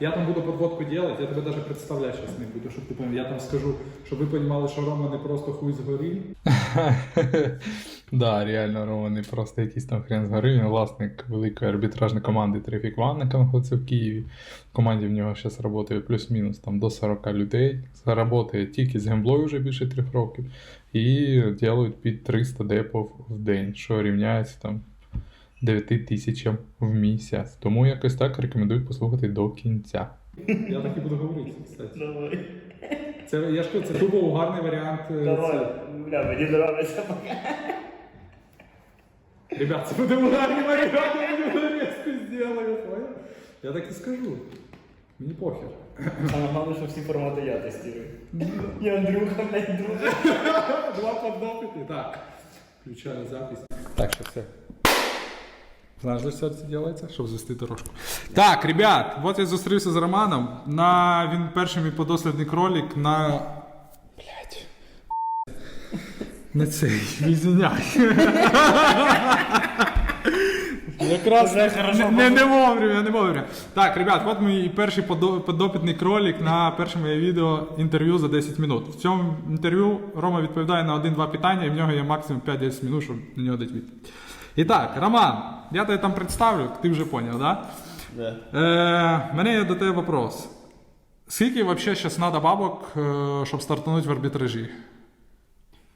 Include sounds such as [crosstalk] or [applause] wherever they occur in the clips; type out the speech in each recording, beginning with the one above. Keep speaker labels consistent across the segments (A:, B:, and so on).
A: я там буду подводку делать, я тебе даже представлять сейчас не буду, щоб ти помнив. Я там скажу, щоб ви розуміли, що Рома не просто хуй згорів. [laughs]
B: Да, реально, Рома не просто якийсь там хрен згорив. Він власник великої арбітражної команди Traffic One, яка знаходиться в Києві. В команді в нього зараз працює плюс-мінус там до 40 людей. Заработає тільки з гемблою вже більше 3 років. І ділають під 300 депов в день, що рівняється там 9 тисячам в місяць. Тому якось так рекомендую послухати до кінця.
A: Я так і буду говорити, кстати.
C: Давай.
A: Це я ж кажу, це тупо угарний варіант. е,
C: Давай. Бля, мені подобається.
A: Це... Ребят, це буде угарний варіант, я резко сделаю, понял? Я так і скажу. Мені похер.
C: Саме головне, що всі формати я тестую. Я Андрюха, блядь, друг.
A: Два подопити. Так. Включаю запись. Так, що все. Знаєш, для це робиться? Щоб звести дорожку. Так, ребят, от я зустрівся з Романом. На він перший мій подослідний кролик на. Блять. Не цей, візняй. [laughs] Якраз
C: хорошо
A: не, не, вовремя, не вовремя. Так, ребят, от мій перший подо- подопитний кролик на перше моє відео інтерв'ю за 10 минут. В цьому інтерв'ю Рома відповідає на один-два питання, і в нього є максимум 5-10 минут, щоб на нього дати відповідь. І так, Роман, я тебе там представлю, ти вже поняв, да?
C: Да.
A: Е, мене є до тебе вопрос. Скільки взагалі зараз треба бабок, щоб стартанути в арбітражі?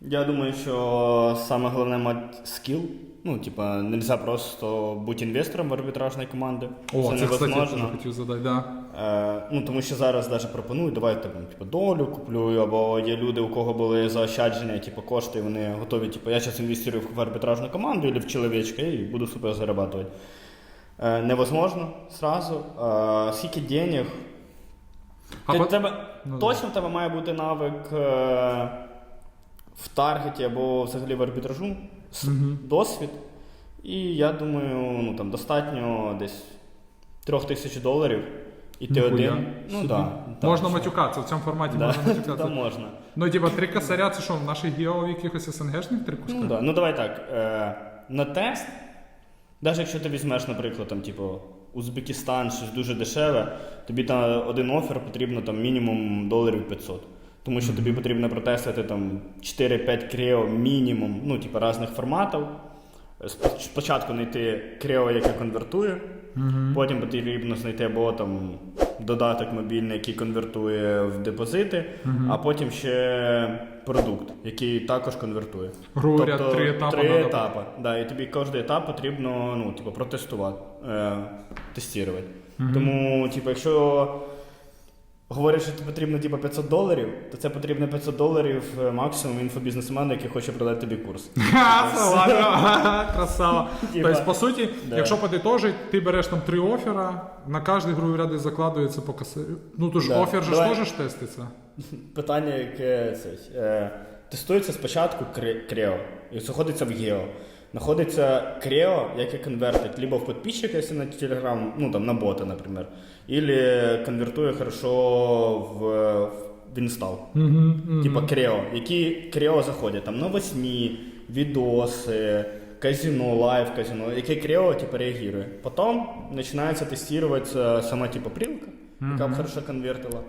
C: Я думаю, що саме головне мати скіл. Ну, типа, нельзя просто бути інвестором в арбітражної команди.
A: О, це, кстати, я теж хотів задати, да.
C: Е, ну, тому що зараз навіть пропонують, давайте там, типу, долю куплю, або є люди, у кого були заощадження, типу, кошти, і вони готові, типу, я зараз інвестую в арбітражну команду або в чоловічка і буду супер зарабатувати. Е, невозможно сразу. Е, скільки денег?
A: А
C: Ти-
A: пот-
C: тебе,
A: Ну,
C: точно в тебе має бути навик е, в таргеті або взагалі в арбітражу,
A: Мгм.
C: досвід. І я думаю, ну там достатньо десь трьох тисяч доларів. І ти один. Ну да, да.
A: Можна матюкатися, в цьому форматі
C: Да,
A: можна
C: да,
A: матюкатися. [laughs]
C: можна.
A: Ну, типа, три косаря, це що, в наших гео якихось СНГшних три куска?
C: Ну, да. ну давай так. Е, на тест, навіть якщо ти візьмеш, наприклад, там, типу, Узбекистан, щось дуже дешеве, тобі на один офер потрібно там мінімум доларів 500. Тому що тобі потрібно протестити там 4-5 крео мінімум, ну, типу, різних форматів. Спочатку знайти крео, яке конвертує, потім потрібно знайти або там додаток мобільний, який конвертує в депозити, а потім ще продукт, який також конвертує.
A: Грубо говоря, три етапи
C: Три
A: надо.
C: етапи. Да, і тобі кожен етап потрібно ну, типу, протестувати, е, тестувати. Тому, типу, якщо говорять, що тобі потрібно типу, 500 доларів, то це потрібно 500 доларів е, максимум інфобізнесмену, який хоче продати тобі курс. [laughs] [laughs]
A: Красава. Тобто, по суті, якщо подитожить, ти береш там три оффера, на кожний грубо десь закладується по косарю. Ну, то ж офер же теж теститься. [laughs]
C: Питання, яке це, е, тестується спочатку Крео, і заходиться в Гео. Знаходиться Крео, яке конвертить либо в підписчика, якщо на Telegram, ну там на бота, наприклад, або конвертує хорошо в, в інстал. Типа Крео, які Крео заходять там новосні, відоси, казино, лайв казино, яке Крео типа реагує. Потім починається тестуватися сама типа прилка, яка б хорошо конвертила.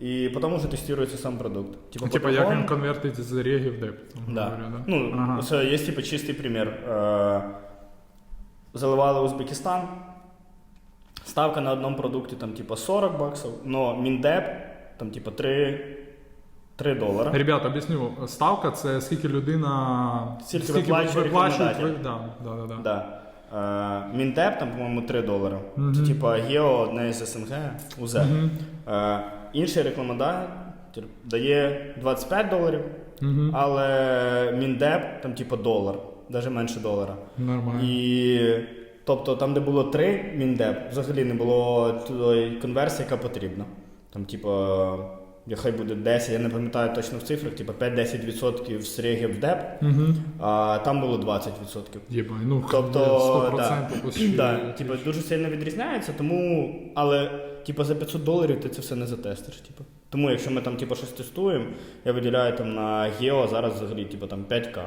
C: І потім вже тестується сам продукт. Типа,
A: Типа, як він конвертить з реги в деп.
C: Да.
A: говоря, да?
C: Ну,
A: Ага.
C: це є типу, чистий примір. Е, заливали Узбекистан. Ставка на одному продукті там, типу, 40 баксів, но Міндеп там, типу, 3, 3 долара.
A: Ребята, об'ясню, ставка це скільки людина
C: Скільки виплачує рекламодатель.
A: ви- да, да, да, да.
C: Да. Е, Міндеп там, по-моєму, 3 долари.
A: Мгм.
C: Це типу Гео одне з СНГ, УЗ. Е, інший рекламодатель дає 25 доларів,
A: Мгм.
C: але Міндеп там, типу, долар, навіть менше долара.
A: Нормально.
C: І тобто там, де було 3 міндеп, взагалі не було тої конверсії, яка потрібна. Там, типу, хай буде 10, я не пам'ятаю точно в цифрах, типу 5-10% з реги в деп,
A: Угу.
C: а там було 20%.
A: Єбай, ну
C: Тобто,
A: 100%
C: да, да, типу, дуже сильно відрізняється, тому, але типу, за 500 доларів ти це все не затестиш. Типу. Тому якщо ми там типу, щось тестуємо, я виділяю там на Гео зараз взагалі типу, там 5К.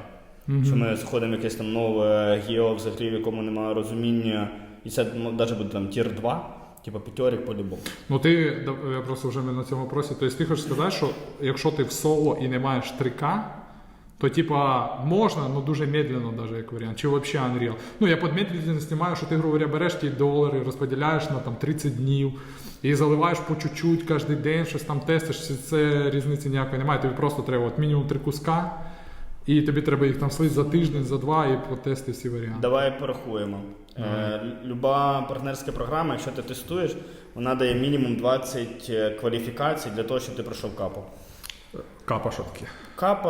C: Що ми заходимо в якесь там нове Гео, взагалі, в якому немає розуміння, і це ну, навіть буде там тір 2, Типа п'ятерик по-любому.
A: Ну ти я просто вже не на цьому просі. Тобто ти хочеш сказати, що якщо ти в соло і не маєш 3К, то типа можна, але дуже медленно, даже як варіант. Чи взагалі Unreal. Ну я під медленно знімаю, що ти, говоря, береш ті долари, розподіляєш на там 30 днів і заливаєш по чуть-чуть кожен день, щось там тестиш, це- це різниці ніякої немає. Тобі просто треба от мінімум три куска, і тобі треба їх там слити за тиждень, за два і потести всі варіанти.
C: Давай порахуємо. Е, люба партнерська програма, якщо ти тестуєш, вона дає мінімум 20 е, кваліфікацій для того, щоб ти пройшов капу.
A: Капа що таке.
C: Кап е,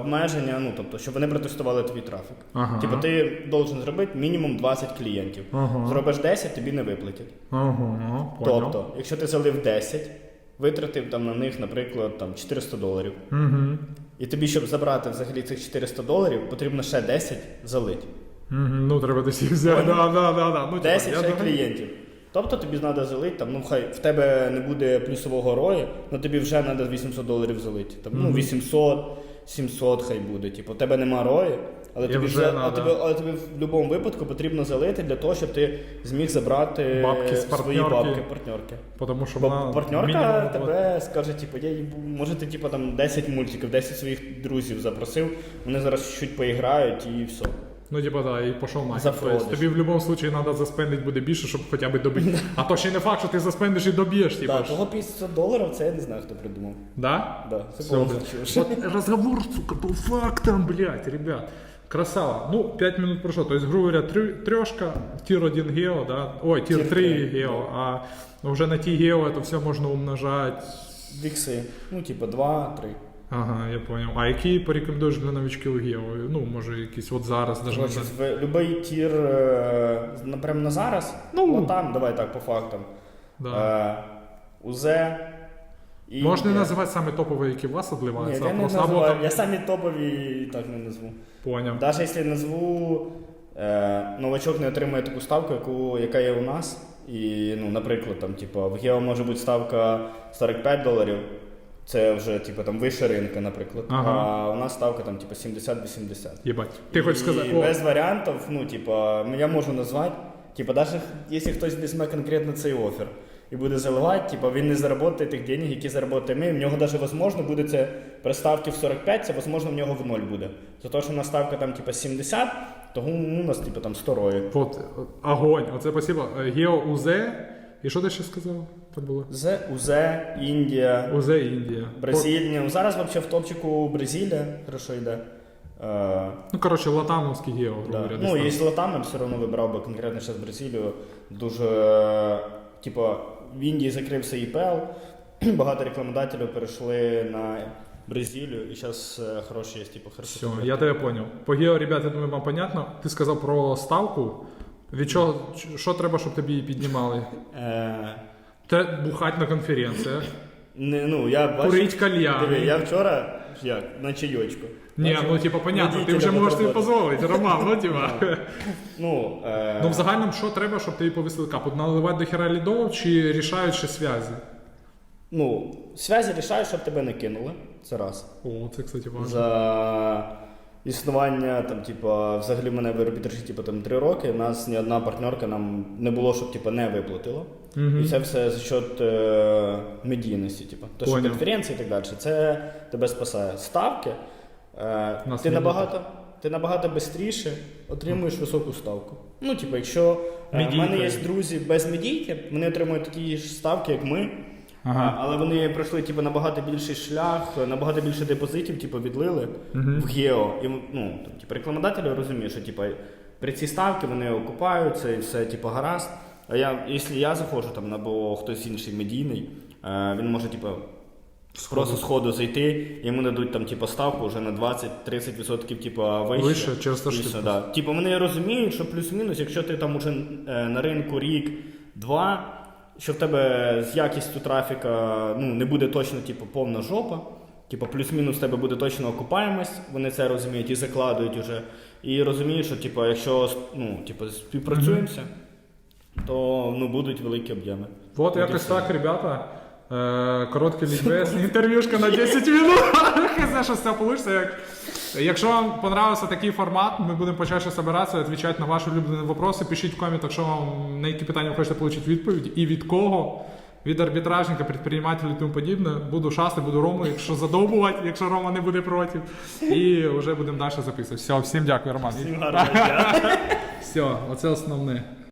C: обмеження, ну тобто, щоб вони протестували твій трафік.
A: Ага.
C: Типу, ти должен зробити мінімум 20 клієнтів.
A: Ага.
C: Зробиш 10, тобі не виплатять.
A: Ага.
C: Тобто, якщо ти залив 10, витратив там на них, наприклад, там 400 доларів.
A: Угу.
C: І тобі, щоб забрати взагалі цих 400 доларів, потрібно ще 10 залити.
A: Угу. Ну треба десь їх взяти. Да, да, да, да. Ну,
C: 10 ще
A: думаю-
C: клієнтів. Тобто тобі треба залити, там, ну хай в тебе не буде плюсового рою, але тобі вже треба 800 доларів залити. Там, ну, 800, 700 хай буде. Типу, в тебе нема рою, але
A: І
C: тобі,
A: вже
C: вже, а
A: надо.
C: тобі, але тобі в будь-якому випадку потрібно залити для того, щоб ти зміг забрати
A: Бабки з
C: свої
A: партнерки.
C: бабки, партнерки.
A: Потому що
C: Бо
A: вона
C: партнерка
A: мінімум
C: тебе скаже, типу, я їбу, може ти типу, там 10 мультиків, 10 своїх друзів запросив, вони зараз чуть поіграють і все.
A: Ну, типа, да, і пішов.
C: Зафродиш.
A: Тобто, тобі в будь-якому випадку треба заспендити буде більше, щоб хоча б добити. А то ще не факт, що ти заспендиш і доб'єш, типа.
C: Да, того 500 доларів це я не знаю, хто придумав.
A: Да?
C: Да, це
A: Все, блядь.
C: чушь.
A: Разговор, сука, по фактам, блядь, ребят. Красава. Ну, 5 минут прошло. То есть, грубо говоря, трешка, тир 1 гео, да? Ой, тир,
C: Тир
A: 3 гео. А уже на ті гео это все можна умножать.
C: Вікси, ну, типу, 2-3.
A: Ага, я понял. А які порекомендуєш для новичків гео? Ну, може, якісь от зараз, даже
C: Коротше,
A: на...
C: в любий тір е, на- прямо на зараз,
A: Ну.
C: ну, там, давай так, по фактам.
A: Да.
C: Е, УЗЕ. і-
A: Можна не називати саме топові, які у вас
C: Ні,
A: відливаються,
C: я
A: а
C: не
A: просто або
C: називаю,
A: там...
C: я самі топові і так не назву.
A: Поняв.
C: Навіть якщо назву е, новачок не отримує таку ставку, яку, яка є у нас. І, ну, наприклад, там, типу, в Гео може бути ставка 45 доларів. Це вже типу, там вище ринка, наприклад.
A: Ага.
C: А у нас ставка там, типу, 70-80.
A: Єбать. Ти хочеш
C: І
A: сказати, о,
C: без варіантів, ну, типа, я можу назвати, типа, навіть якщо хтось візьме конкретно цей офер і буде заливати, типа, він не заработає тих денег, які заработаємо ми. В нього навіть можливо буде це при ставці в 45, це можливо в нього в ноль буде. За те, що у нас ставка там, типа, 70, то ну, у нас, типа, там 100 рої.
A: от, огонь. Оце спасибо. Е, Гео УЗ. І що ти ще сказав? Це було?
C: З, УЗ, Індія,
A: УЗ Індія.
C: Бразилія. Ну, зараз взагалі в топчику Бразилія хорошо йде. Е,
A: Ну, коротше, латановський гео, грубо
C: Да.
A: говоря.
C: Ну,
A: десь
C: якщо Латам, я все одно вибрав би конкретно зараз Бразилію. Дуже, е, типу, в Індії закрився ІПЛ, [clears throat] багато рекламодателів перейшли на Бразилію, і зараз хороші є, типу, хороші.
A: Все, я тебе понял. По гео, ребят, я думаю, вам понятно. Ти сказав про ставку. Від чого, що треба, щоб тобі її піднімали?
C: Е,
A: Те бухать на конференціях.
C: не, ну, я бачу,
A: Курить кальян.
C: Диви, я вчора, як, на чайочку.
A: Ні, ну типа понятно, ти вже можеш собі дозволити, Роман, ну [laughs] типа.
C: Ну, е,
A: Ну в загальному що треба, щоб тобі повісили капу? Наливати до хера лідов чи рішають ще
C: ну, связі рішають, щоб тебе не кинули. Це раз.
A: О, це, кстати, важливо.
C: За існування, там, типа, взагалі мене в арбітражі типу, там, три роки, нас ні одна партнерка нам не було, щоб типу, не виплатила.
A: Мгм.
C: І це все за счет е, медійності, типу. То, що конференції і так далі, це тебе спасає. Ставки, е,
A: Нас
C: ти набагато. Ти набагато швидше отримуєш високу ставку. Ну, типу, якщо е, в мене є друзі без медійки, вони отримують такі ж ставки, як ми.
A: Ага.
C: Але вони пройшли типу, набагато більший шлях, набагато більше депозитів типу, відлили в Гео. І, ну, там, типу, рекламодателі розуміють, що типу, при цій ставці вони окупаються і все типу, гаразд. А я, якщо я заходжу там, або хтось інший медійний, е, він може типу, просто з ходу зайти, йому дадуть там, типу, ставку вже на 20-30% типу, вище.
A: Вище через те, що ти-
C: да. Типу, вони розуміють, що плюс-мінус, якщо ти там уже е, на ринку рік-два, що в тебе з якістю трафіка ну, не буде точно типу, повна жопа. Типу, плюс-мінус в тебе буде точно окупаємость, вони це розуміють і закладують уже. І розуміють, що типу, якщо ну, типу, співпрацюємося, то ну, будуть великі об'єми.
A: Вот
C: От
A: якось так, ребята. Е, короткий лікбез, інтерв'юшка на 10 минут. Хз, що цього вийде. Як... Якщо вам понравився такий формат, ми будемо почаще збиратися, відповідати на ваші улюблені вопроси. Пишіть в коментах, що вам на які питання ви хочете отримати відповідь і від кого. Від арбітражника, підприємателя і тому подібне. Буду шасти, буду Рому, якщо задовбувати, якщо Рома не буде проти. І вже будемо далі записувати. Все, всім дякую, Роман.
C: Гарного дня.
A: Все, оце основне.